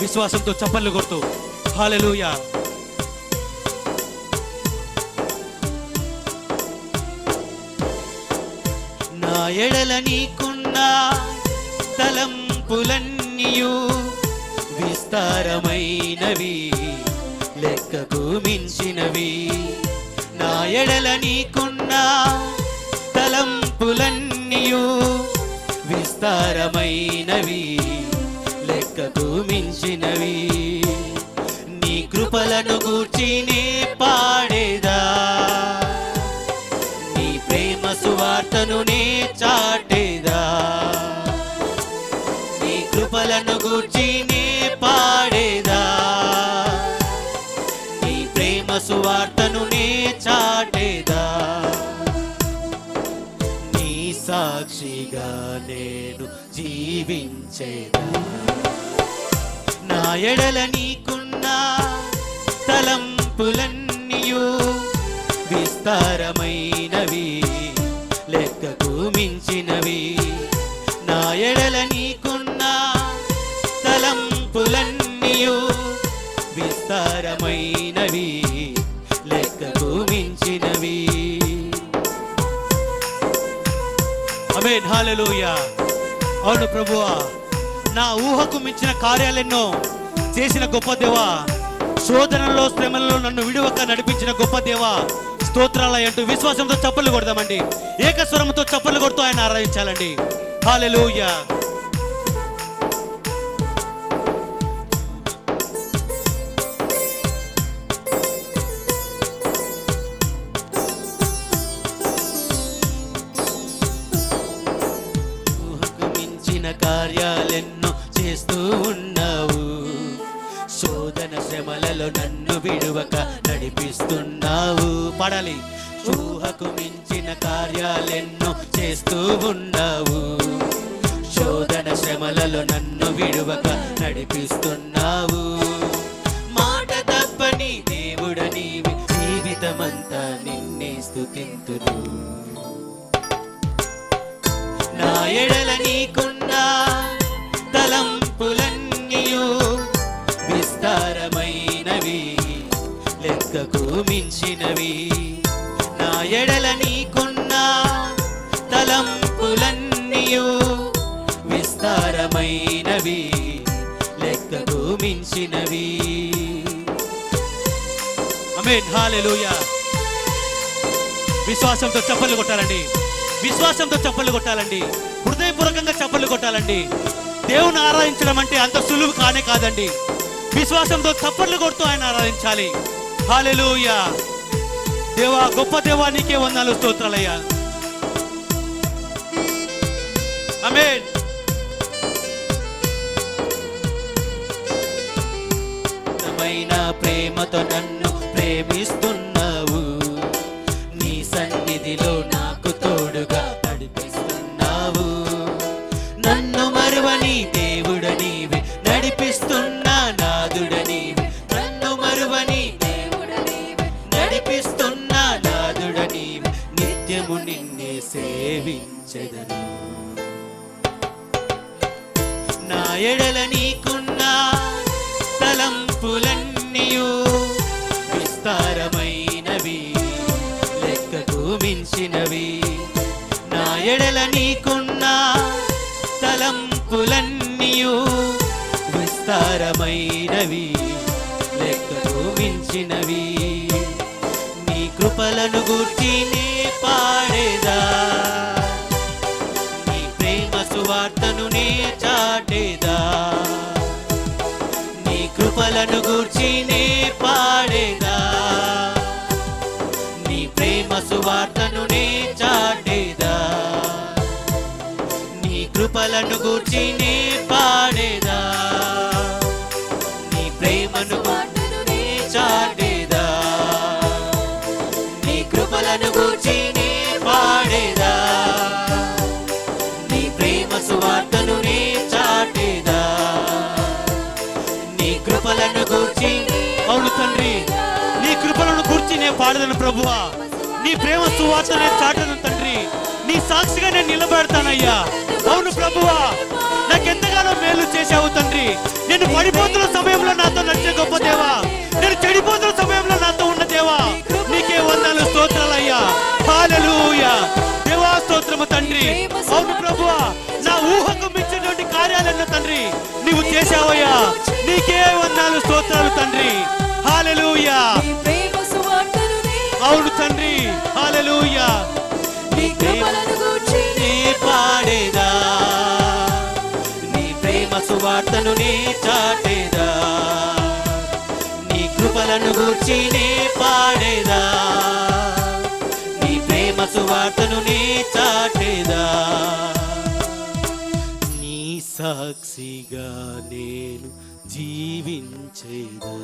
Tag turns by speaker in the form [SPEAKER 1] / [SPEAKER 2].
[SPEAKER 1] విశ్వాసంతో చప్పట్లు కొడుతూ. హాలెలూయా నా ఎడల నీకున్న తలంపులన్నీయు విస్తారమైనవి లెక్కకు మించినవి. నా ఎడల నీకున్న తలంపులన్నీయు విస్తారమైనవి లెక్కకు మించినవి నీ కృపలను గూర్చి నే పాడేదా. నీ ప్రేమ సువార్తను నే చాటేదా. నీ కృపలను గూర్చి నే పాడేదా. నీ ప్రేమ సువార్తను నే చాటేదా. నీ సాక్షిగా నేను జీవించేదా. ఎడల నీకున్న తలంపులన్నీయు విస్తారమైనవి లెక్కకు మించినవి. నా ఎడల నీకున్న తలంపులన్నీయు విస్తారమైనవి లెక్కకు మించినవి. అమేన్ హల్లెలూయా అవును ప్రభువా. నా ఊహకు మించిన కార్యాలెన్నో చేసిన గొప్ప దేవా. శోధనలో శ్రమలలో నన్ను విడువక నడిపించిన గొప్ప దేవా. స్తోత్రాల అంటూ విశ్వాసంతో చప్పట్లు కొడదామండి. ఏకస్వరంతో చప్పట్లు కొడుతూ ఆయన ఆరాధించాలండి. హాలెలూయా శ్రమలలో నన్ను విడువక నడిపిస్తున్నావు. పడాలి ఊహకు మించిన కార్యాలెన్నో చేస్తూ ఉన్నావు. శోధన శ్రమలలో నన్ను విడువక నడిపిస్తున్నావు. మాట తప్పని దేవుడ నీవి జీవితమంతా నిన్నే స్తుతింతును. లెక్కకు మించినవి నా ఎడల నీకున్న తలంపులన్నీయు విస్తారమైనవి. లెక్కకు మించినవి ఆమేన్. హల్లెలూయా విశ్వాసంతో చప్పట్లు కొట్టాలండి. విశ్వాసంతో చప్పట్లు కొట్టాలండి. హృదయపూర్వకంగా చప్పట్లు కొట్టాలండి. దేవుని ఆరాధించడం అంటే అంత సులువు కానే కాదండి. విశ్వాసంతో చప్పట్లు కొడుతూ ఆయన ఆరాధించాలి. హాలెలుయా దేవా గొప్ప దేవా నీకే వందనాలు స్తోత్రాలయ్యా. అమేన్ ప్రేమతో నన్ను ప్రేమిస్తున్నావు. నీ సన్నిధిలో నాకు నిత్యము నిన్నే సేవించెదను నా ఎడల నీకున్న తలంపులన్నీయు విస్తారమైనవి లెక్కకు మించినవి. నా ఎడల నీకున్న తలంపులన్నీయు విస్తారమైనవి లెక్కకు మించినవి. నీ కృపలను గూర్చి పాడేదా? నీ ప్రేమను నే చాటేదా? నీ కృపలను గూర్చి నే పాడేదా? నీ ప్రేమ సువార్తను నే చాటేదా? నీ కృపలను గూర్చి అవును తండ్రి నీ కృపలను గూర్చి నేను పాడదను ప్రభువా. నీ ప్రేమ సువార్త నేను చాటను తండ్రి. నీ సాక్షిగా నేను నిలబెడతానయ్యా. అవును ప్రభువా నాకు ఎంతగానో మేలు చేశావు తండ్రి. నేను పడిపోతున్న సమయంలో నాతో నడిచే గొప్ప దేవా. నేను చెడిపోతున్న సమయంలో నాతో ఉన్న దేవా. నీకే వందలు స్తోత్రాలయ్యా. హాలెలూయా దేవా స్తోత్రము తండ్రి. అవును ప్రభువా నా ఊహకు మించినటువంటి కార్యాలన్న తండ్రి నీవు చేశావయ్యా. నీకే వందలు స్తోత్రాలు తండ్రి.
[SPEAKER 2] నే
[SPEAKER 1] అవును తండ్రి. హాలెలూయా సువార్తను నీ చాటేదా? నీ కృపలను గూర్చి నీ పాడేదా? నీ ప్రేమ సువార్తను నీ చాటేదా? నీ సాక్షిగా నేను జీవించేదా?